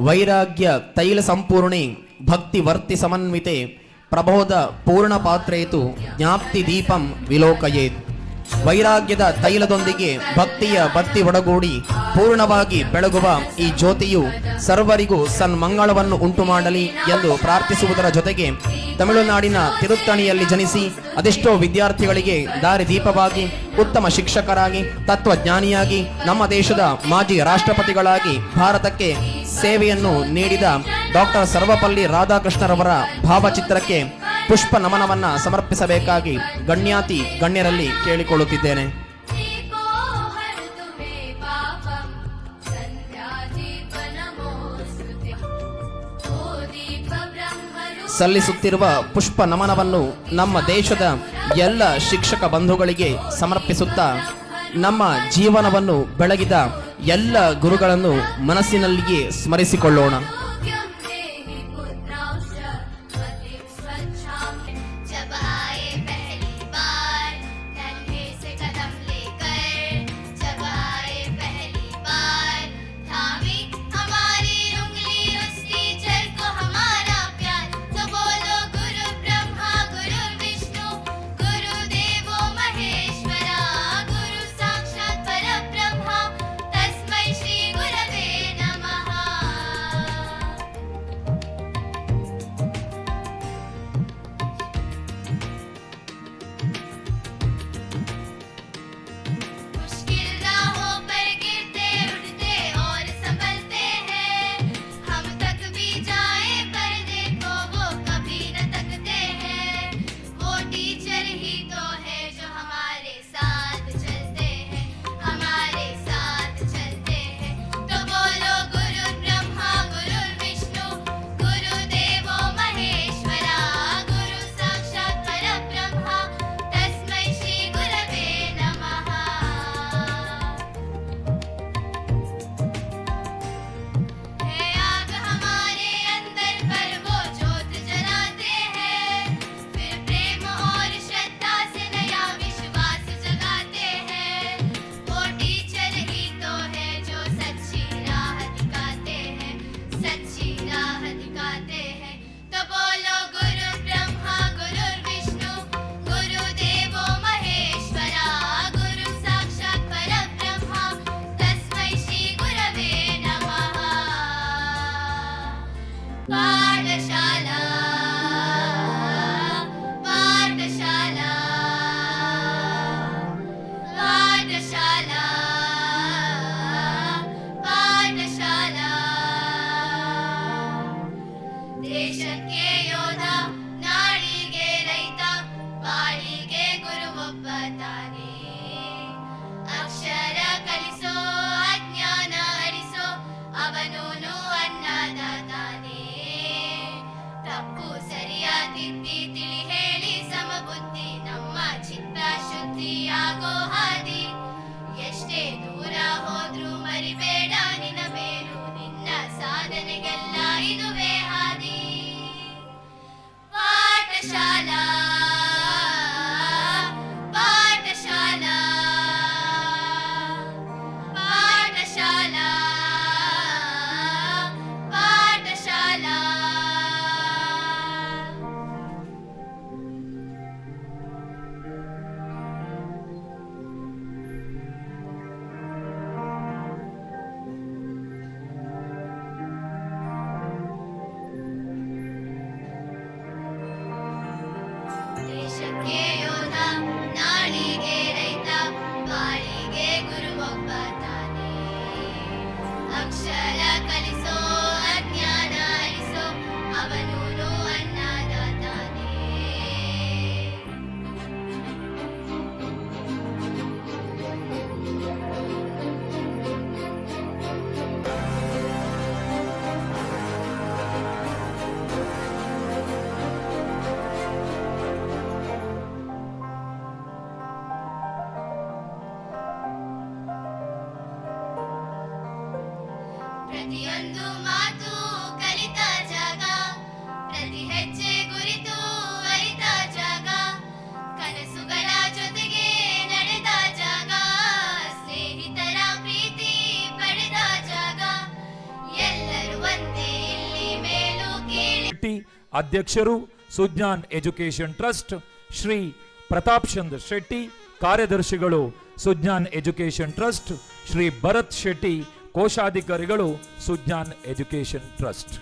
వైరాగ్య తైల సంపూర్ణి భక్తి వర్తి సమన్వితే ప్రబోధ పూర్ణ పాత్రేతు జ్ఞాప్తి దీపం విలోకయేత్. ವೈರಾಗ್ಯದ ತೈಲದೊಂದಿಗೆ ಭಕ್ತಿಯ ಬತ್ತಿ ಒಡಗೂಡಿ ಪೂರ್ಣವಾಗಿ ಬೆಳಗುವ ಈ ಜ್ಯೋತಿಯು ಸರ್ವರಿಗೂ ಸನ್ಮಂಗಳವನ್ನು ಉಂಟು ಮಾಡಲಿ ಎಂದು ಪ್ರಾರ್ಥಿಸುವುದರ ಜೊತೆಗೆ ತಮಿಳುನಾಡಿನ ತಿರುತ್ತಣಿಯಲ್ಲಿ ಜನಿಸಿ ಅದೆಷ್ಟೋ ವಿದ್ಯಾರ್ಥಿಗಳಿಗೆ ದಾರಿದೀಪವಾಗಿ ಉತ್ತಮ ಶಿಕ್ಷಕರಾಗಿ, ತತ್ವಜ್ಞಾನಿಯಾಗಿ, ನಮ್ಮ ದೇಶದ ಮಾಜಿ ರಾಷ್ಟ್ರಪತಿಗಳಾಗಿ ಭಾರತಕ್ಕೆ ಸೇವೆಯನ್ನು ನೀಡಿದ ಡಾಕ್ಟರ್ ಸರ್ವಪಲ್ಲಿ ರಾಧಾಕೃಷ್ಣರವರ ಭಾವಚಿತ್ರಕ್ಕೆ ಪುಷ್ಪ ನಮನವನ್ನ ಸಮರ್ಪಿಸಬೇಕಾಗಿ ಗಣ್ಯಾತಿ ಗಣ್ಯರಲ್ಲಿ ಕೇಳಿಕೊಳ್ಳುತ್ತಿದ್ದೇನೆ. ಸಲ್ಲಿಸುತ್ತಿರುವ ಪುಷ್ಪ ನಮನವನ್ನು ನಮ್ಮ ದೇಶದ ಎಲ್ಲ ಶಿಕ್ಷಕ ಬಂಧುಗಳಿಗೆ ಸಮರ್ಪಿಸುತ್ತಾ ನಮ್ಮ ಜೀವನವನ್ನು ಬೆಳಗಿದ ಎಲ್ಲ ಗುರುಗಳನ್ನು ಮನಸ್ಸಿನಲ್ಲಿಯೇ ಸ್ಮರಿಸಿಕೊಳ್ಳೋಣ. Katari ಅಧ್ಯಕ್ಷರು ಸುಜ್ಞಾನ್ ಎಜುಕೇಶನ್ ಟ್ರಸ್ಟ್, ಶ್ರೀ ಪ್ರತಾಪ್ ಚಂದ್ರ ಶೆಟ್ಟಿ, ಕಾರ್ಯದರ್ಶಿಗಳು ಸುಜ್ಞಾನ್ ಎಜುಕೇಶನ್ ಟ್ರಸ್ಟ್, ಶ್ರೀ ಭರತ್ ಶೆಟ್ಟಿ, ಕೋಶಾಧಿಕಾರಿಗಳು ಸುಜ್ಞಾನ್ ಎಜುಕೇಶನ್ ಟ್ರಸ್ಟ್.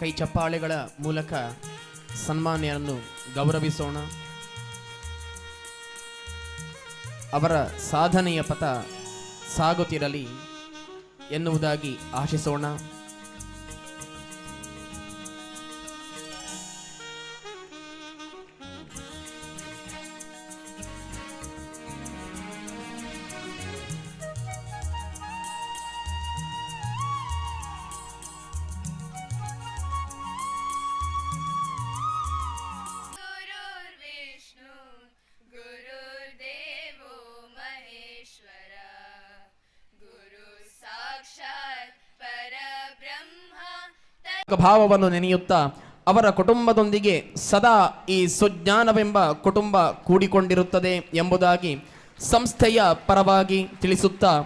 ಕೈ ಚಪ್ಪಾಳೆಗಳ ಮೂಲಕ ಸನ್ಮಾನ್ಯರನ್ನು ಗೌರವಿಸೋಣ. ಅವರ ಸಾಧನೆಯ ಪಥ ಸಾಗುತ್ತಿರಲಿ ಎನ್ನುವುದಾಗಿ ಆಶಿಸೋಣ. ಭಾವವನ್ನು ನೆನೆಯುತ್ತಾ ಅವರ ಕುಟುಂಬದೊಂದಿಗೆ ಸದಾ ಈ ಸುಜ್ಞಾನವೆಂಬ ಕುಟುಂಬ ಕೂಡಿಕೊಂಡಿರುತ್ತದೆ ಎಂಬುದಾಗಿ ಸಂಸ್ಥೆಯ ಪರವಾಗಿ ತಿಳಿಸುತ್ತಾ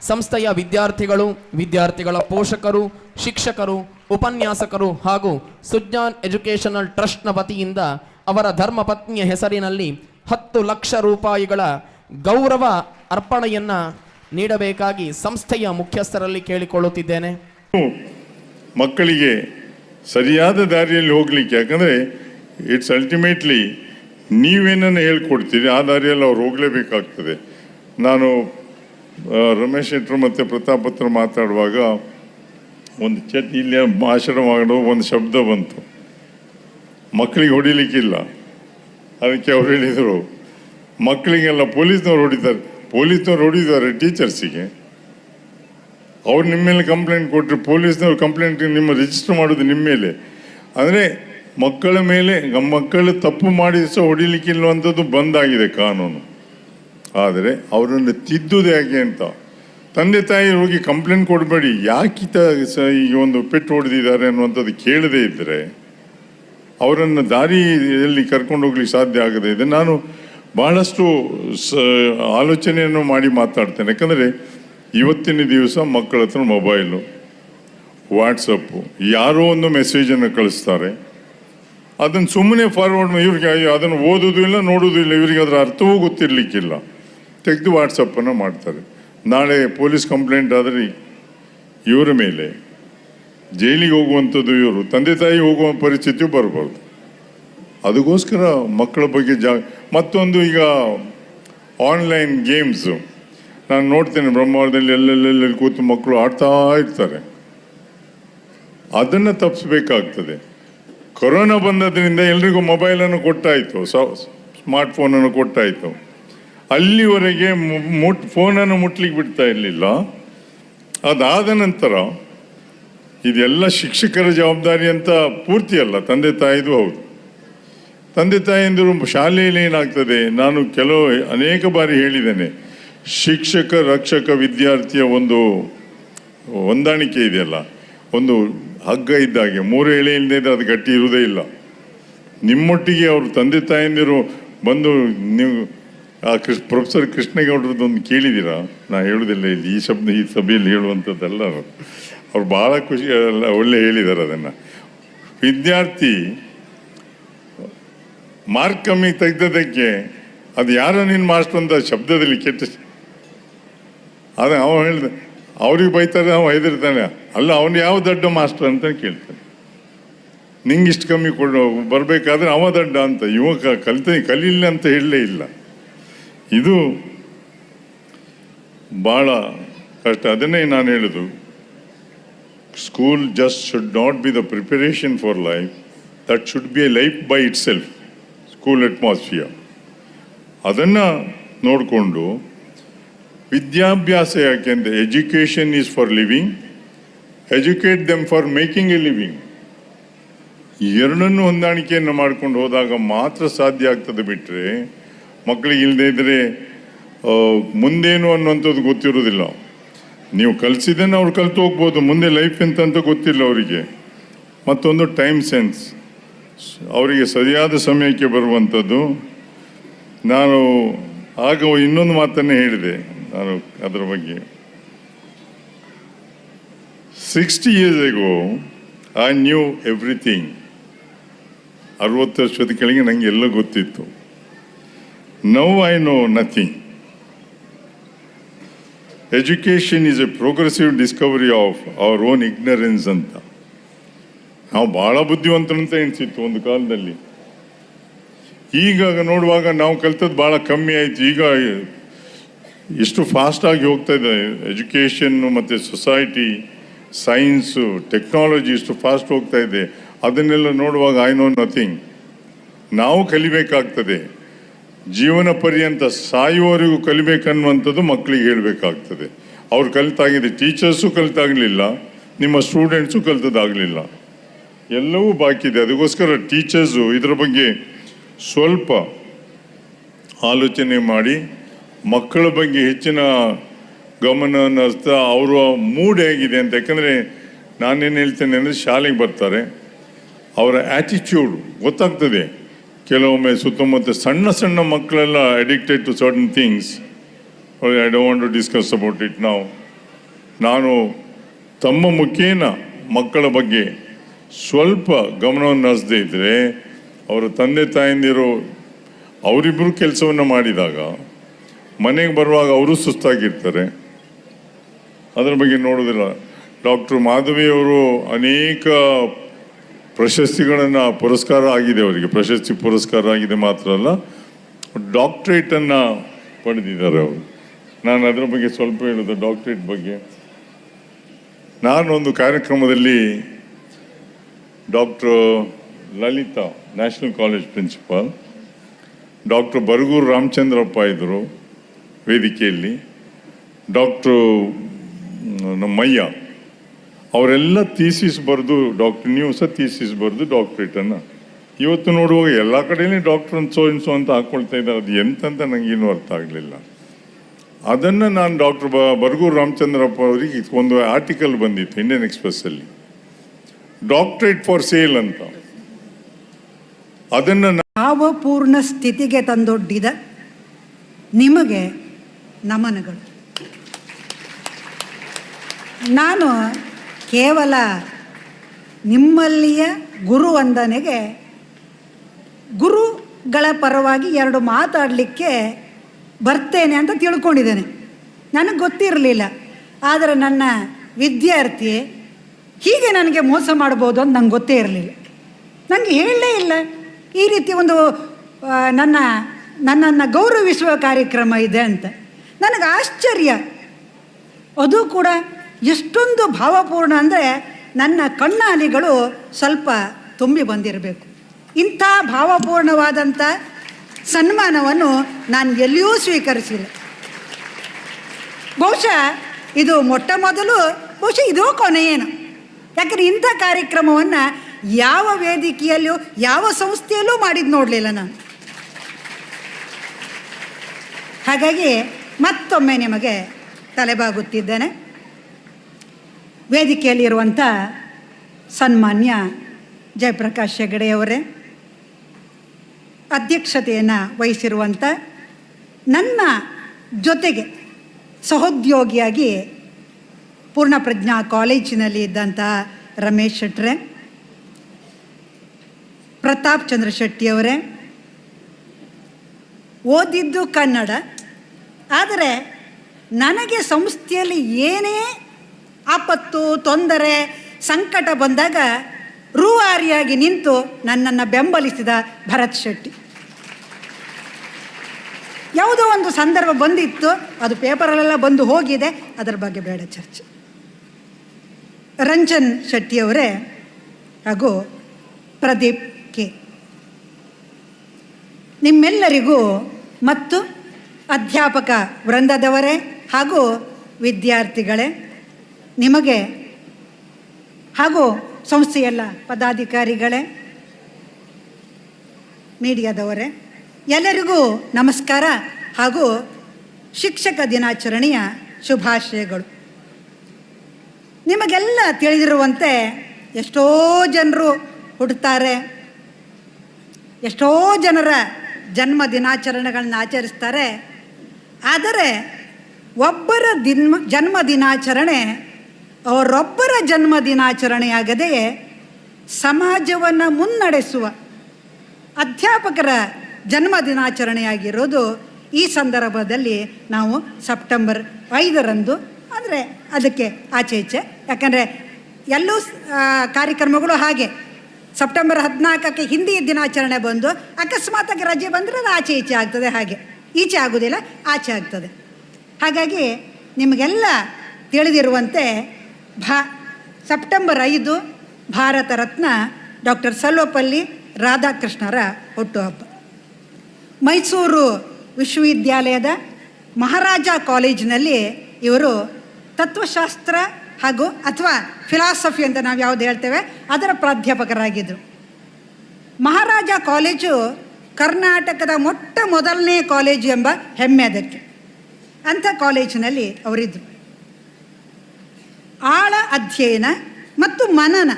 ಸಂಸ್ಥೆಯ ವಿದ್ಯಾರ್ಥಿಗಳು, ವಿದ್ಯಾರ್ಥಿಗಳ ಪೋಷಕರು, ಶಿಕ್ಷಕರು, ಉಪನ್ಯಾಸಕರು ಹಾಗೂ ಸುಜ್ಞಾನ್ ಎಜುಕೇಷನಲ್ ಟ್ರಸ್ಟ್ನ ವತಿಯಿಂದ ಅವರ ಧರ್ಮಪತ್ನಿಯ ಹೆಸರಿನಲ್ಲಿ ಹತ್ತು ಲಕ್ಷ ರೂಪಾಯಿಗಳ ಗೌರವ ಅರ್ಪಣೆಯನ್ನ ನೀಡಬೇಕಾಗಿ ಸಂಸ್ಥೆಯ ಮುಖ್ಯಸ್ಥರಲ್ಲಿ ಕೇಳಿಕೊಳ್ಳುತ್ತಿದ್ದೇನೆ. ಮಕ್ಕಳಿಗೆ ಸರಿಯಾದ ದಾರಿಯಲ್ಲಿ ಹೋಗಲಿಕ್ಕೆ, ಯಾಕಂದರೆ ಇಟ್ಸ್ ಅಲ್ಟಿಮೇಟ್ಲಿ ನೀವೇನನ್ನು ಹೇಳ್ಕೊಡ್ತೀರಿ, ಆ ದಾರಿಯಲ್ಲಿ ಅವ್ರು ಹೋಗಲೇಬೇಕಾಗ್ತದೆ. ನಾನು ರಮೇಶ್ ಶೆಟ್ಟರು ಮತ್ತು ಪ್ರತಾಪ್ ಹತ್ರ ಮಾತಾಡುವಾಗ ಒಂದು ಚಟ್, ಇಲ್ಲಿ ಭಾಷಣ ಮಾಡೋ ಒಂದು ಶಬ್ದ ಬಂತು. ಮಕ್ಕಳಿಗೆ ಹೊಡಿಲಿಕ್ಕಿಲ್ಲ. ಅದಕ್ಕೆ ಅವ್ರು ಹೇಳಿದರು ಮಕ್ಕಳಿಗೆಲ್ಲ ಪೊಲೀಸ್ನವ್ರು ಹೊಡಿತಾರೆ. ಪೊಲೀಸ್ನವ್ರು ಹೊಡಿತಾರೆ ಟೀಚರ್ಸಿಗೆ ಅವ್ರು ನಿಮ್ಮ ಮೇಲೆ ಕಂಪ್ಲೇಂಟ್ ಕೊಟ್ಟರೆ ಪೊಲೀಸ್ನವ್ರು ಕಂಪ್ಲೇಂಟ್ ನಿಮ್ಮ ರಿಜಿಸ್ಟರ್ ಮಾಡೋದು ನಿಮ್ಮ ಮೇಲೆ. ಅಂದರೆ ಮಕ್ಕಳ ಮೇಲೆ ಮಕ್ಕಳು ತಪ್ಪು ಮಾಡಿ ಸಹ ಹೊಡಿಲಿಕ್ಕಿಲ್ವಂಥದ್ದು ಬಂದಾಗಿದೆ ಕಾನೂನು. ಆದರೆ ಅವರನ್ನು ತಿದ್ದುದು ಯಾಕೆ ಅಂತ. ತಂದೆ ತಾಯಿ ಹೋಗಿ ಕಂಪ್ಲೇಂಟ್ ಕೊಡಬೇಡಿ ಯಾಕಿತ ಈಗ ಒಂದು ಪೆಟ್ಟು ಹೊಡೆದಿದ್ದಾರೆ ಅನ್ನುವಂಥದ್ದು ಕೇಳದೇ ಇದ್ದರೆ ಅವರನ್ನು ದಾರಿಯಲ್ಲಿ ಕರ್ಕೊಂಡು ಹೋಗ್ಲಿಕ್ಕೆ ಸಾಧ್ಯ ಆಗದೆ ಇದೆ. ನಾನು ಬಹಳಷ್ಟು ಸ ಆಲೋಚನೆಯನ್ನು ಮಾಡಿ ಮಾತಾಡ್ತೇನೆ. ಯಾಕಂದರೆ ಇವತ್ತಿನ ದಿವಸ ಮಕ್ಕಳ ಹತ್ರ ಮೊಬೈಲು ವಾಟ್ಸಪ್ಪು ಯಾರೋ ಒಂದು ಮೆಸೇಜನ್ನು ಕಳಿಸ್ತಾರೆ. ಅದನ್ನು ಸುಮ್ಮನೆ ಫಾರ್ವರ್ಡ್ ಇವ್ರಿಗೆ ಅದನ್ನು ಓದೋದು ಇಲ್ಲ, ನೋಡೋದು ಇಲ್ಲ, ಇವರಿಗೆ ಅದರ ಅರ್ಥವೂ ಗೊತ್ತಿರಲಿಕ್ಕಿಲ್ಲ. ತೆಗೆದು ವಾಟ್ಸಪ್ಪನ್ನು ಮಾಡ್ತಾರೆ. ನಾಳೆ ಪೊಲೀಸ್ ಕಂಪ್ಲೇಂಟ್ ಆದರೆ ಇವರ ಮೇಲೆ, ಜೈಲಿಗೆ ಹೋಗುವಂಥದ್ದು ಇವರು, ತಂದೆ ತಾಯಿ ಹೋಗುವ ಪರಿಸ್ಥಿತಿಯು ಬರಬಾರ್ದು. ಅದಕ್ಕೋಸ್ಕರ ಮಕ್ಕಳ ಬಗ್ಗೆ ಜಾ, ಮತ್ತೊಂದು ಈಗ ಆನ್ಲೈನ್ ಗೇಮ್ಸು ನಾನು ನೋಡ್ತೇನೆ ಬ್ರಹ್ಮಾವರದಲ್ಲಿ ಎಲ್ಲೆಲ್ಲೆಲ್ಲಿ ಕೂತು ಮಕ್ಕಳು ಆಡ್ತಾ ಇರ್ತಾರೆ. ಅದನ್ನು ತಪ್ಪಿಸ್ಬೇಕಾಗ್ತದೆ ಕೊರೋನಾ ಬಂದದ್ರಿಂದ ಎಲ್ರಿಗೂ ಮೊಬೈಲನ್ನು ಕೊಟ್ಟಾಯಿತು. ಸ್ಮಾರ್ಟ್ ಫೋನನ್ನು ಕೊಟ್ಟಾಯಿತು. ಅಲ್ಲಿವರೆಗೆ ಮುಟ್ ಫೋನನ್ನು ಮುಟ್ಲಿಕ್ಕೆ ಬಿಡ್ತಾ ಇರಲಿಲ್ಲ. ಅದಾದ ನಂತರ ಇದೆಲ್ಲ ಶಿಕ್ಷಕರ ಜವಾಬ್ದಾರಿ ಅಂತ ಪೂರ್ತಿ ಅಲ್ಲ, ತಂದೆ ತಾಯಿದು ಹೌದು. ತಂದೆ ತಾಯಿಯಂದಿರು ಶಾಲೆಯಲ್ಲಿ ಏನಾಗ್ತದೆ, ನಾನು ಕೆಲವು ಅನೇಕ ಬಾರಿ ಹೇಳಿದ್ದೇನೆ. ಶಿಕ್ಷಕ, ರಕ್ಷಕ, ವಿದ್ಯಾರ್ಥಿಯ ಒಂದು ಹೊಂದಾಣಿಕೆ ಇದೆಯಲ್ಲ. ಒಂದು ಹಗ್ಗ ಇದ್ದಾಗೆ ಮೂರು ಎಳೆ ಇಲ್ಲದೆ ಇದ್ರೆ ಅದು ಗಟ್ಟಿ ಇರುವುದೇ ಇಲ್ಲ. ನಿಮ್ಮೊಟ್ಟಿಗೆ ಅವರು ತಂದೆ ತಾಯಂದಿರು ಬಂದು ನೀವು, ಆ ಕೃಷ್, ಪ್ರೊಫೆಸರ್ ಕೃಷ್ಣೇಗೌಡರದ್ದೊಂದು ಕೇಳಿದ್ದೀರಾ ನಾ ಹೇಳುವುದಿಲ್ಲ, ಇಲ್ಲಿ ಈ ಶಬ್ದ, ಈ ಸಭೆಯಲ್ಲಿ ಹೇಳುವಂಥದ್ದಲ್ಲ ಅವ್ರು ಭಾಳ ಖುಷಿ ಒಳ್ಳೆ ಹೇಳಿದ್ದಾರೆ ಅದನ್ನು. ವಿದ್ಯಾರ್ಥಿ ಮಾರ್ಕ್ ಕಮ್ಮಿ ತೆಗ್ದದಕ್ಕೆ ಅದು ಯಾರೋ ನಿನ್ನ ಮಾಸ್ಟರ್ ಶಬ್ದದಲ್ಲಿ ಕೆಟ್ಟ ಅದೇ ಅವ ಹೇಳಿದೆ, ಅವ್ರಿಗೆ ಬೈತಾರೆ ಅವ ಹೈದಿರ್ತಾನೆ. ಅಲ್ಲ, ಅವನು ಯಾವ ದೊಡ್ಡ ಮಾಸ್ಟರ್ ಅಂತ ಕೇಳ್ತಾನೆ. ನಿಂಗೆ ಇಷ್ಟು ಕಮ್ಮಿ ಕೊಡು, ಬರಬೇಕಾದ್ರೆ ಅವ ದಡ್ಡ ಅಂತ. ಯುವಕ ಕಲಿತ ಕಲೀಲಿಲ್ಲ ಅಂತ ಹೇಳಲೇ ಇಲ್ಲ. ಇದು ಭಾಳ ಕಷ್ಟ. ಅದನ್ನೇ ನಾನು ಹೇಳೋದು. School just should not be the preparation for life that should be a life by itself school atmosphere ಅದನ್ನು ನೋಡಿಕೊಂಡು ವಿದ್ಯಾಭ್ಯಾಸ ಯಾಕೆಂದರೆ education is for living educate them for making a living ಎರಡನ್ನೂ ಹೊಂದಾಣಿಕೆಯನ್ನು ಮಾಡ್ಕೊಂಡು ಹೋದಾಗ ಮಾತ್ರ ಸಾಧ್ಯ ಆಗ್ತದೆ ಬಿಟ್ಟರೆ ಮಕ್ಕಳಿಗೆ ಇಲ್ಲದೇ ಇದ್ದರೆ ಮುಂದೇನು ಅನ್ನುವಂಥದ್ದು ಗೊತ್ತಿರೋದಿಲ್ಲ ನೀವು ಕಲಿಸಿದ್ದನ್ನು ಅವ್ರು ಕಲಿತು ಹೋಗ್ಬೋದು, ಮುಂದೆ ಲೈಫ್ ಎಂತ ಅಂತ ಗೊತ್ತಿಲ್ಲ ಅವರಿಗೆ. ಮತ್ತೊಂದು ಟೈಮ್ ಸೆನ್ಸ್ ಅವರಿಗೆ ಸರಿಯಾದ ಸಮಯಕ್ಕೆ ಬರುವಂಥದ್ದು. ನಾನು ಆಗ ಇನ್ನೊಂದು ಮಾತನ್ನೇ ಹೇಳಿದೆ. ನಾನು ಅದರ ಬಗ್ಗೆ. Sixty years ago I knew everything ಅರವತ್ತು ವರ್ಷದ ಕೆಳಗೆ ನನಗೆ ಎಲ್ಲ ಗೊತ್ತಿತ್ತು. Now I know nothing education is a progressive discovery of our own ignorance ಅಂತ. ನಾವು ಭಾಳ ಬುದ್ಧಿವಂತರಂತ ಎನಿಸಿತ್ತು ಒಂದು ಕಾಲದಲ್ಲಿ. ಈಗ ನೋಡುವಾಗ ನಾವು ಕಲ್ತದ್ದು ಭಾಳ ಕಮ್ಮಿ ಆಯಿತು. ಈಗ ಎಷ್ಟು ಫಾಸ್ಟಾಗಿ ಹೋಗ್ತಾ ಇದೆ ಎಜುಕೇಷನ್ನು ಮತ್ತು ಸೊಸೈಟಿ, ಸೈನ್ಸು, ಟೆಕ್ನಾಲಜಿ ಎಷ್ಟು ಫಾಸ್ಟ್ ಹೋಗ್ತಾ ಇದೆ, ಅದನ್ನೆಲ್ಲ ನೋಡುವಾಗ ಐ ನೋ ನಥಿಂಗ್ ನಾವು ಕಲಿಬೇಕಾಗ್ತದೆ. ಜೀವನ ಪರ್ಯಂತ ಸಾಯುವವರೆಗೂ ಕಲಿಬೇಕನ್ನುವಂಥದ್ದು ಮಕ್ಕಳಿಗೆ ಹೇಳಬೇಕಾಗ್ತದೆ. ಅವ್ರು ಕಲಿತಾಗಿದೆ ಟೀಚರ್ಸು ಕಲಿತಾಗಲಿಲ್ಲ, ನಿಮ್ಮ ಸ್ಟೂಡೆಂಟ್ಸು ಕಲಿತದಾಗಲಿಲ್ಲ. ಎಲ್ಲವೂ ಬಾಕಿ ಇದೆ. ಅದಕ್ಕೋಸ್ಕರ ಟೀಚರ್ಸು ಇದರ ಬಗ್ಗೆ ಸ್ವಲ್ಪ ಆಲೋಚನೆ ಮಾಡಿ ಮಕ್ಕಳ ಬಗ್ಗೆ ಹೆಚ್ಚಿನ ಗಮನವನ್ನು ಹರಿಸ್ತಾ ಅವರ ಮೂಡ್ ಹೇಗಿದೆ ಅಂತ. ಯಾಕಂದರೆ ನಾನೇನು ಹೇಳ್ತೇನೆ ಅಂದರೆ ಶಾಲೆಗೆ ಬರ್ತಾರೆ. ಅವರ ಆ್ಯಟಿಟ್ಯೂಡ್ ಗೊತ್ತಾಗ್ತದೆ. ಕೆಲವೊಮ್ಮೆ ಸುತ್ತಮುತ್ತ ಸಣ್ಣ ಸಣ್ಣ ಮಕ್ಕಳೆಲ್ಲ addicted to certain things I don't to discuss about it ನಾವು ನಾನು ತಮ್ಮ ಮುಖೇನ ಮಕ್ಕಳ ಬಗ್ಗೆ ಸ್ವಲ್ಪ ಗಮನವನ್ನು ಹರಿಸದೇ ಇದ್ದರೆ ಅವರ ತಂದೆ ತಾಯಂದಿರು ಅವರಿಬ್ಬರು ಕೆಲಸವನ್ನು ಮಾಡಿದಾಗ ಮನೆಗೆ ಬರುವಾಗ ಅವರು ಸುಸ್ತಾಗಿರ್ತಾರೆ. ಅದರ ಬಗ್ಗೆ ನೋಡೋದಿಲ್ಲ ಡಾಕ್ಟರ್ ಮಾಧವಿಯವರು ಅನೇಕ ಪ್ರಶಸ್ತಿಗಳನ್ನು ಪುರಸ್ಕಾರ ಆಗಿದೆ ಅವರಿಗೆ. ಪ್ರಶಸ್ತಿ ಪುರಸ್ಕಾರ ಆಗಿದೆ ಮಾತ್ರ ಅಲ್ಲ, ಡಾಕ್ಟ್ರೇಟನ್ನು ಪಡೆದಿದ್ದಾರೆ ಅವರು. ನಾನು ಅದರ ಬಗ್ಗೆ ಸ್ವಲ್ಪ ಹೇಳೋದು, ಡಾಕ್ಟ್ರೇಟ್ ಬಗ್ಗೆ. ನಾನೊಂದು ಕಾರ್ಯಕ್ರಮದಲ್ಲಿ doctor Lalitha, national college principal, doctor Baraguru Ramachandrappa ಇದ್ದರು. ವೇದಿಕೆಯಲ್ಲಿ ಡಾಕ್ಟ್ರು ನಮ್ಮ ಮಯ್ಯ, ಅವರೆಲ್ಲ ಥೀಸಿಸ್ ಬರೆದು ಡಾಕ್ಟರ್, ನೀವು ಸಹ ಥೀಸಿಸ್ ಬರೆದು ಡಾಕ್ಟ್ರೇಟನ್ನು. ಇವತ್ತು ನೋಡುವಾಗ ಎಲ್ಲ ಕಡೆಯಲ್ಲಿ ಡಾಕ್ಟ್ರ್ ಅಂತ ಸೋ ಇನ್ಸೋ ಅಂತ ಹಾಕ್ಕೊಳ್ತಾ ಇದ್ದಾರೆ. ಅದು ಎಂತಂತ ನನಗೇನು ಅರ್ಥ ಆಗಲಿಲ್ಲ. ಅದನ್ನು ನಾನು ಡಾಕ್ಟರ್ ಬ, ಬರಗೂರು ರಾಮಚಂದ್ರಪ್ಪ ಅವರಿಗೆ ಒಂದು ಆರ್ಟಿಕಲ್ ಬಂದಿತ್ತು ಇಂಡಿಯನ್ ಎಕ್ಸ್ಪ್ರೆಸ್ಸಲ್ಲಿ. ಡಾಕ್ಟ್ರೇಟ್ ಫಾರ್ ಸೇಲ್ ಅಂತ. ಅದನ್ನು ಭಾವಪೂರ್ಣ ಸ್ಥಿತಿಗೆ ತಂದೊಡ್ಡಿದ ನಿಮಗೆ ನಮನಗಳು. ನಾನು ಕೇವಲ ನಿಮ್ಮಲ್ಲಿಯ ಗುರು ವಂದನೆಗೆ ಗುರುಗಳ ಪರವಾಗಿ ಎರಡು ಮಾತಾಡಲಿಕ್ಕೆ ಬರ್ತೇನೆ ಅಂತ ತಿಳ್ಕೊಂಡಿದ್ದೇನೆ. ನನಗೆ ಗೊತ್ತಿರಲಿಲ್ಲ. ಆದರೆ ನನ್ನ ವಿದ್ಯಾರ್ಥಿ ಹೀಗೆ ನನಗೆ ಮೋಸ ಮಾಡ್ಬೋದು ಅಂತ ನಂಗೆ ಗೊತ್ತೇ ಇರಲಿಲ್ಲ. ನನಗೆ ಹೇಳಲೇ ಇಲ್ಲ. ಈ ರೀತಿ ಒಂದು ನನ್ನ, ನನ್ನನ್ನು ಗೌರವಿಸುವ ಕಾರ್ಯಕ್ರಮ ಇದೆ ಅಂತ. ನನಗೆ ಆಶ್ಚರ್ಯ. ಅದು ಕೂಡ ಎಷ್ಟೊಂದು ಭಾವಪೂರ್ಣ ಅಂದರೆ ನನ್ನ ಕಣ್ಣಾಲಿಗಳು ಸ್ವಲ್ಪ ತುಂಬಿ ಬಂದಿರಬೇಕು. ಇಂಥ ಭಾವಪೂರ್ಣವಾದಂಥ ಸನ್ಮಾನವನ್ನು ನಾನು ಎಲ್ಲಿಯೂ ಸ್ವೀಕರಿಸಿಲ್ಲ. ಬಹುಶಃ ಇದು ಮೊಟ್ಟ ಮೊದಲು, ಬಹುಶಃ ಇದೋ ಕೊನೆಯೇನು. ಯಾಕಂದರೆ ಇಂಥ ಕಾರ್ಯಕ್ರಮವನ್ನು ಯಾವ ವೇದಿಕೆಯಲ್ಲೂ, ಯಾವ ಸಂಸ್ಥೆಯಲ್ಲೂ ಮಾಡಿದ್ದು ನೋಡಲಿಲ್ಲ ನಾನು. ಹಾಗಾಗಿ ಮತ್ತೊಮ್ಮೆ ನಿಮಗೆ ತಲೆಬಾಗುತ್ತಿದ್ದೇನೆ. ವೇದಿಕೆಯಲ್ಲಿರುವಂಥ ಸನ್ಮಾನ್ಯ ಜಯಪ್ರಕಾಶ್ ಹೆಗಡೆಯವರೇ ಅಧ್ಯಕ್ಷತೆಯನ್ನು ವಹಿಸಿರುವಂಥ ನನ್ನ ಜೊತೆಗೆ ಸಹೋದ್ಯೋಗಿಯಾಗಿ ಪೂರ್ಣಪ್ರಜ್ಞಾ ಕಾಲೇಜಿನಲ್ಲಿ ಇದ್ದಂಥ ರಮೇಶ್ ಶೆಟ್ರೆ, ಪ್ರತಾಪ್ ಚಂದ್ರ ಶೆಟ್ಟಿಯವರೇ, ಓದಿದ್ದು ಕನ್ನಡ ಆದರೆ ನನಗೆ ಸಂಸ್ಥೆಯಲ್ಲಿ ಏನೇ ಆಪತ್ತು, ತೊಂದರೆ, ಸಂಕಟ ಬಂದಾಗ ರೂವಾರಿಯಾಗಿ ನಿಂತು ನನ್ನನ್ನು ಬೆಂಬಲಿಸಿದ ಭರತ್ ಶೆಟ್ಟಿ. ಯಾವುದೋ ಒಂದು ಸಂದರ್ಭ ಬಂದಿತ್ತು, ಅದು ಪೇಪರಲ್ಲೆಲ್ಲ ಬಂದು ಹೋಗಿದೆ, ಅದರ ಬಗ್ಗೆ ಬೇಡ ಚರ್ಚೆ. ರಂಜನ್ ಶೆಟ್ಟಿಯವರೇ ಹಾಗೂ ಪ್ರದೀಪ್ ಕೆ. ನಿಮ್ಮೆಲ್ಲರಿಗೂ ಮತ್ತು ಅಧ್ಯಾಪಕ ವೃಂದದವರೇ ಹಾಗೂ ವಿದ್ಯಾರ್ಥಿಗಳೇ, ನಿಮಗೆ ಹಾಗೂ ಸಂಸ್ಥೆಯಲ್ಲ ಪದಾಧಿಕಾರಿಗಳೇ, ಮೀಡಿಯಾದವರೇ, ಎಲ್ಲರಿಗೂ ನಮಸ್ಕಾರ ಹಾಗೂ ಶಿಕ್ಷಕ ದಿನಾಚರಣೆಯ ಶುಭಾಶಯಗಳು. ನಿಮಗೆಲ್ಲ ತಿಳಿದಿರುವಂತೆ ಎಷ್ಟೋ ಜನರು ಹುಡ್ತಾರೆ ಎಷ್ಟೋ ಜನರ ಜನ್ಮ ದಿನಾಚರಣೆಗಳನ್ನ ಆಚರಿಸ್ತಾರೆ ಆದರೆ ಒಬ್ಬರ ದಿನ ಜನ್ಮ ದಿನಾಚರಣೆ ಅವರೊಬ್ಬರ ಜನ್ಮ ದಿನಾಚರಣೆಯಾಗದೆಯೇ ಸಮಾಜವನ್ನು ಮುನ್ನಡೆಸುವ ಅಧ್ಯಾಪಕರ ಜನ್ಮ ದಿನಾಚರಣೆಯಾಗಿರೋದು ಈ ಸಂದರ್ಭದಲ್ಲಿ ನಾವು ಸೆಪ್ಟೆಂಬರ್ ಐದರಂದು ಅಂದರೆ ಅದಕ್ಕೆ ಆಚೆ ಈಚೆ. ಯಾಕಂದರೆ ಎಲ್ಲೂ ಕಾರ್ಯಕ್ರಮಗಳು ಹಾಗೆ. ಸೆಪ್ಟೆಂಬರ್ ಹದಿನಾಲ್ಕಕ್ಕೆ ಹಿಂದಿ ದಿನಾಚರಣೆ ಬಂದು ಅಕಸ್ಮಾತಾಗಿ ರಜೆ ಬಂದರೆ ಅದು ಆಚೆ ಈಚೆ ಆಗ್ತದೆ ಹಾಗೆ. ಈಚೆ ಆಗೋದಿಲ್ಲ ಆಚೆ ಆಗ್ತದೆ. ಹಾಗಾಗಿ ನಿಮಗೆಲ್ಲ ತಿಳಿದಿರುವಂತೆ ಭಾ, ಸೆಪ್ಟೆಂಬರ್ ಐದು ಭಾರತ ರತ್ನ ಡಾಕ್ಟರ್ ಸರ್ವಪಲ್ಲಿ ರಾಧಾಕೃಷ್ಣರ ಹುಟ್ಟುಹಬ್ಬ ಮೈಸೂರು ವಿಶ್ವವಿದ್ಯಾಲಯದ ಮಹಾರಾಜ ಕಾಲೇಜಿನಲ್ಲಿ ಇವರು ತತ್ವಶಾಸ್ತ್ರ ಹಾಗೂ ಅಥವಾ ಫಿಲಾಸಫಿ ಅಂತ ನಾವು ಯಾವುದು ಹೇಳ್ತೇವೆ, ಅದರ ಪ್ರಾಧ್ಯಾಪಕರಾಗಿದ್ದರು ಮಹಾರಾಜ ಕಾಲೇಜು ಕರ್ನಾಟಕದ ಮೊಟ್ಟ ಮೊದಲನೇ ಕಾಲೇಜು ಎಂಬ ಹೆಮ್ಮೆ ಅದಕ್ಕೆ. ಅಂಥ ಕಾಲೇಜಿನಲ್ಲಿ ಅವರಿದ್ದರು ಆಳ ಅಧ್ಯಯನ ಮತ್ತು ಮನನ.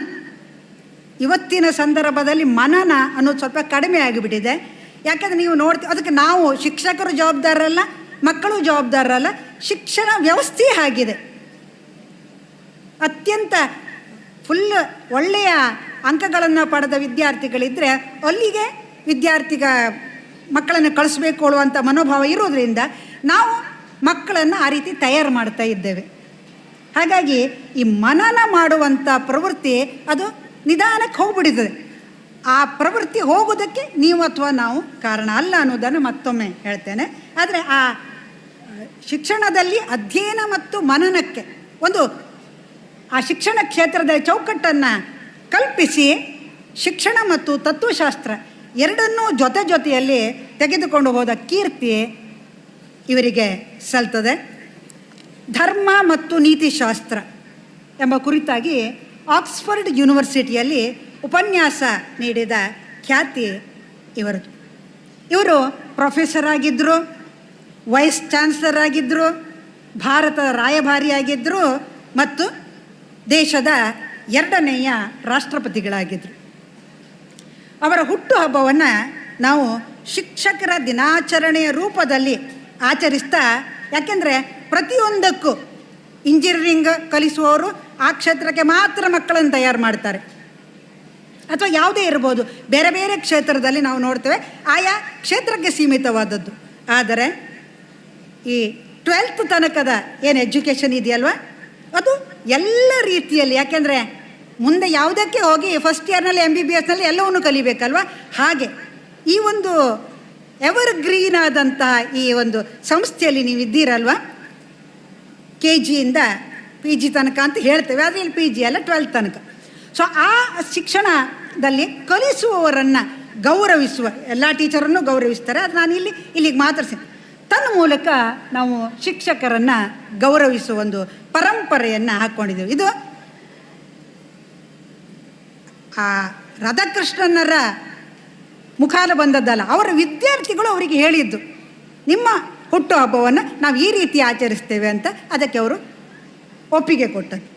ಇವತ್ತಿನ ಸಂದರ್ಭದಲ್ಲಿ ಮನನ ಅನ್ನೋದು ಸ್ವಲ್ಪ ಕಡಿಮೆ ಆಗಿಬಿಟ್ಟಿದೆ. ಯಾಕಂದರೆ ನೀವು ನೋಡ್ತೀವಿ ಅದಕ್ಕೆ ನಾವು ಶಿಕ್ಷಕರು ಜವಾಬ್ದಾರರಲ್ಲ, ಮಕ್ಕಳು ಜವಾಬ್ದಾರರಲ್ಲ, ಶಿಕ್ಷಣ ವ್ಯವಸ್ಥೆ ಆಗಿದೆ. ಅತ್ಯಂತ ಫುಲ್ ಒಳ್ಳೆಯ ಅಂಕಗಳನ್ನು ಪಡೆದ ವಿದ್ಯಾರ್ಥಿಗಳಿದ್ದರೆ ಅಲ್ಲಿಗೆ ವಿದ್ಯಾರ್ಥಿಗ ಮಕ್ಕಳನ್ನು ಕಳಿಸ್ಬೇಕು ಅನ್ನುವಂಥ ಮನೋಭಾವ ಇರೋದ್ರಿಂದ ನಾವು ಮಕ್ಕಳನ್ನು ಆ ರೀತಿ ತಯಾರು ಮಾಡ್ತಾ ಇದ್ದೇವೆ. ಹಾಗಾಗಿ ಈ ಮನನ ಮಾಡುವಂಥ ಪ್ರವೃತ್ತಿ ಅದು ನಿಧಾನಕ್ಕೆ ಹೋಗ್ಬಿಡಿದೆ ಆ ಪ್ರವೃತ್ತಿ ಹೋಗೋದಕ್ಕೆ ನೀವು ಅಥವಾ ನಾವು ಕಾರಣ ಅಲ್ಲ ಅನ್ನೋದನ್ನು ಮತ್ತೊಮ್ಮೆ ಹೇಳ್ತೇನೆ. ಆದರೆ ಆ ಶಿಕ್ಷಣದಲ್ಲಿ ಅಧ್ಯಯನ ಮತ್ತು ಮನನಕ್ಕೆ ಒಂದು ಆ ಶಿಕ್ಷಣ ಕ್ಷೇತ್ರದ ಚೌಕಟ್ಟನ್ನು ಕಲ್ಪಿಸಿ ಶಿಕ್ಷಣ ಮತ್ತು ತತ್ವಶಾಸ್ತ್ರ ಎರಡನ್ನೂ ಜೊತೆ ಜೊತೆಯಲ್ಲಿ ತೆಗೆದುಕೊಂಡು ಹೋದ ಕೀರ್ತಿ ಇವರಿಗೆ ಸಲ್ತದೆ. ಧರ್ಮ ಮತ್ತು ನೀತಿಶಾಸ್ತ್ರ ಎಂಬ ಕುರಿತಾಗಿ ಆಕ್ಸ್ಫರ್ಡ್ ಯೂನಿವರ್ಸಿಟಿಯಲ್ಲಿ ಉಪನ್ಯಾಸ ನೀಡಿದ ಖ್ಯಾತಿ ಇವರದು ಇವರು ಪ್ರೊಫೆಸರ್ ಆಗಿದ್ದರು ವೈಸ್ ಚಾನ್ಸಲರ್ ಆಗಿದ್ದರು ಭಾರತದ ರಾಯಭಾರಿಯಾಗಿದ್ದರು ಮತ್ತು ದೇಶದ ಎರಡನೆಯ ರಾಷ್ಟ್ರಪತಿಗಳಾಗಿದ್ದರು ಅವರ ಹುಟ್ಟುಹಬ್ಬವನ್ನು ನಾವು ಶಿಕ್ಷಕರ ದಿನಾಚರಣೆಯ ರೂಪದಲ್ಲಿ ಆಚರಿಸ್ತಾ, ಯಾಕೆಂದರೆ ಪ್ರತಿಯೊಂದಕ್ಕೂ ಇಂಜಿನಿಯರಿಂಗ್ ಕಲಿಸುವವರು ಆ ಕ್ಷೇತ್ರಕ್ಕೆ ಮಾತ್ರ ಮಕ್ಕಳನ್ನು ತಯಾರು ಮಾಡ್ತಾರೆ. ಅಥವಾ ಯಾವುದೇ ಇರ್ಬೋದು, ಬೇರೆ ಬೇರೆ ಕ್ಷೇತ್ರದಲ್ಲಿ ನಾವು ನೋಡ್ತೇವೆ, ಆಯಾ ಕ್ಷೇತ್ರಕ್ಕೆ ಸೀಮಿತವಾದದ್ದು. ಆದರೆ ಈ ಟ್ವೆಲ್ತ್ ತನಕದ ಏನು ಎಜುಕೇಷನ್ ಇದೆಯಲ್ವ? ಅದು ಎಲ್ಲ ರೀತಿಯಲ್ಲಿ, ಯಾಕೆಂದರೆ ಮುಂದೆ ಯಾವುದಕ್ಕೆ ಹೋಗಿ ಫಸ್ಟ್ ಇಯರ್ನಲ್ಲಿ ಎಂ ಬಿ ಬಿ ಎಸ್ನಲ್ಲಿ ಎಲ್ಲವನ್ನೂ ಕಲಿಬೇಕಲ್ವ? ಹಾಗೆ. ಈ ಒಂದು ಎವರ್ ಗ್ರೀನ್ ಆದಂತಹ ಈ ಒಂದು ಸಂಸ್ಥೆಯಲ್ಲಿ ನೀವು ಇದ್ದೀರಲ್ವ? ಕೆ ಜಿಯಿಂದ ಪಿ ಜಿ ತನಕ ಅಂತ ಹೇಳ್ತೇವೆ. ಆದರೆ ಇಲ್ಲಿ ಪಿ ಜಿ ಅಲ್ಲ ಟ್ವೆಲ್ತ್ ತನಕ. ಸೊ ಆ ಶಿಕ್ಷಣದಲ್ಲಿ ಕಲಿಸುವವರನ್ನು ಗೌರವಿಸುವ, ಎಲ್ಲ ಟೀಚರನ್ನು ಗೌರವಿಸ್ತಾರೆ. ಅದು ನಾನು ಇಲ್ಲಿ, ಇಲ್ಲಿಗೆ ಮಾತಾಡ್ತೀನಿ ತನ್ನ ಮೂಲಕ ನಾವು ಶಿಕ್ಷಕರನ್ನು ಗೌರವಿಸುವ ಒಂದು ಪರಂಪರೆಯನ್ನು ಹಾಕ್ಕೊಂಡಿದ್ದೇವೆ ಇದು ಆ ರಾಧಾಕೃಷ್ಣನರ ಮುಖಾಲ ಬಂದದ್ದಲ್ಲ, ಅವರ ವಿದ್ಯಾರ್ಥಿಗಳು ಅವರಿಗೆ ಹೇಳಿದ್ದು, ನಿಮ್ಮ ಹುಟ್ಟು ಹಬ್ಬವನ್ನು ನಾವು ಈ ರೀತಿ ಆಚರಿಸ್ತೇವೆ ಅಂತ ಅದಕ್ಕೆ ಅವರು ಒಪ್ಪಿಗೆ ಕೊಟ್ಟದ್ದು.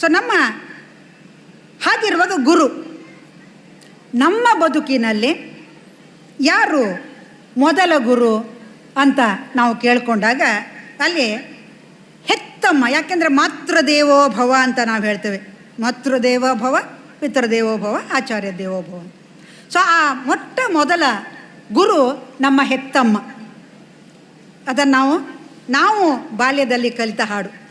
ಸೊ ನಮ್ಮ ಹಾಗಿರುವಾಗ ಗುರು. ನಮ್ಮ ಬದುಕಿನಲ್ಲಿ ಯಾರು ಮೊದಲ ಗುರು ಅಂತ ನಾವು ಕೇಳಿಕೊಂಡಾಗ ಅಲ್ಲಿ ಹೆತ್ತಮ್ಮ, ಯಾಕೆಂದರೆ ಮಾತೃದೇವೋ ಭವ ಅಂತ ನಾವು ಹೇಳ್ತೇವೆ. ಮಾತೃದೇವೋ ಭವ ಪಿತೃದೇವೋ ಭವ ಆಚಾರ್ಯ ದೇವೋಭವ. ಸೊ ಆ ಮೊಟ್ಟ ಮೊದಲ ಗುರು ನಮ್ಮ ಹೆತ್ತಮ್ಮ. ಅದನ್ನು ನಾವು ನಾವು ಬಾಲ್ಯದಲ್ಲಿ ಕಲಿತ ಹಾಡು.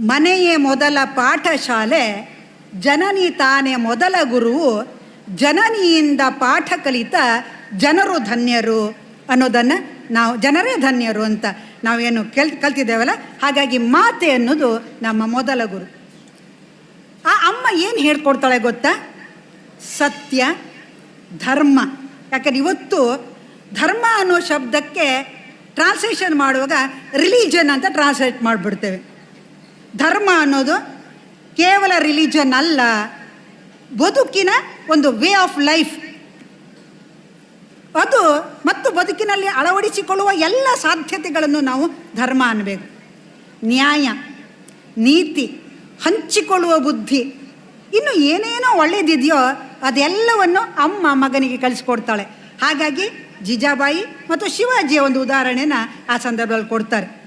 ಮನೆಯೇ ಮೊದಲ ಪಾಠಶಾಲೆ, ಜನನಿ ತಾನೇ ಮೊದಲ ಗುರುವು, ಜನನಿಯಿಂದ ಪಾಠ ಕಲಿತ ಜನರು ಧನ್ಯರು ಅನ್ನೋದನ್ನು ನಾವು, ಜನರೇ ಧನ್ಯರು ಅಂತ ನಾವೇನು ಕೆಲ್ ಕಲ್ತಿದ್ದೇವಲ್ಲ? ಹಾಗಾಗಿ ಮಾತೆ ಅನ್ನೋದು ನಮ್ಮ ಮೊದಲ ಗುರು. ಆ ಅಮ್ಮ ಏನು ಹೇಳ್ಕೊಡ್ತಾಳೆ ಗೊತ್ತಾ? ಸತ್ಯ, ಧರ್ಮ. ಯಾಕಂದ್ರೆ ಇವತ್ತು ಧರ್ಮ ಅನ್ನೋ ಶಬ್ದಕ್ಕೆ ಟ್ರಾನ್ಸ್ಲೇಷನ್ ಮಾಡುವಾಗ ರಿಲಿಜನ್ ಅಂತ ಟ್ರಾನ್ಸ್ಲೇಟ್ ಮಾಡಿಬಿಡ್ತೇವೆ. ಧರ್ಮ ಅನ್ನೋದು ಕೇವಲ ರಿಲಿಜನ್ ಅಲ್ಲ, ಬದುಕಿನ ಒಂದು ವೇ ಆಫ್ ಲೈಫ್ ಅದು ಮತ್ತು ಬದುಕಿನಲ್ಲಿ ಅಳವಡಿಸಿಕೊಳ್ಳುವ ಎಲ್ಲ ಸಾಧ್ಯತೆಗಳನ್ನು ನಾವು ಧರ್ಮ ಅನ್ನಬೇಕು ನ್ಯಾಯ, ನೀತಿ. ಹಂಚಿಕೊಳ್ಳುವ ಬುದ್ಧಿ. ಇನ್ನು ಏನೇನೋ ಒಳ್ಳೇದಿದೆಯೋ ಅದೆಲ್ಲವನ್ನು ಅಮ್ಮ ಮಗನಿಗೆ ಕಲಿಸ್ಕೊಡ್ತಾಳೆ ಹಾಗಾಗಿ ಜಿಜಾಬಾಯಿ ಮತ್ತು ಶಿವಾಜಿಯ ಒಂದು ಉದಾಹರಣೆನ ಆ ಸಂದರ್ಭದಲ್ಲಿ ಕೊಡ್ತಾರೆ.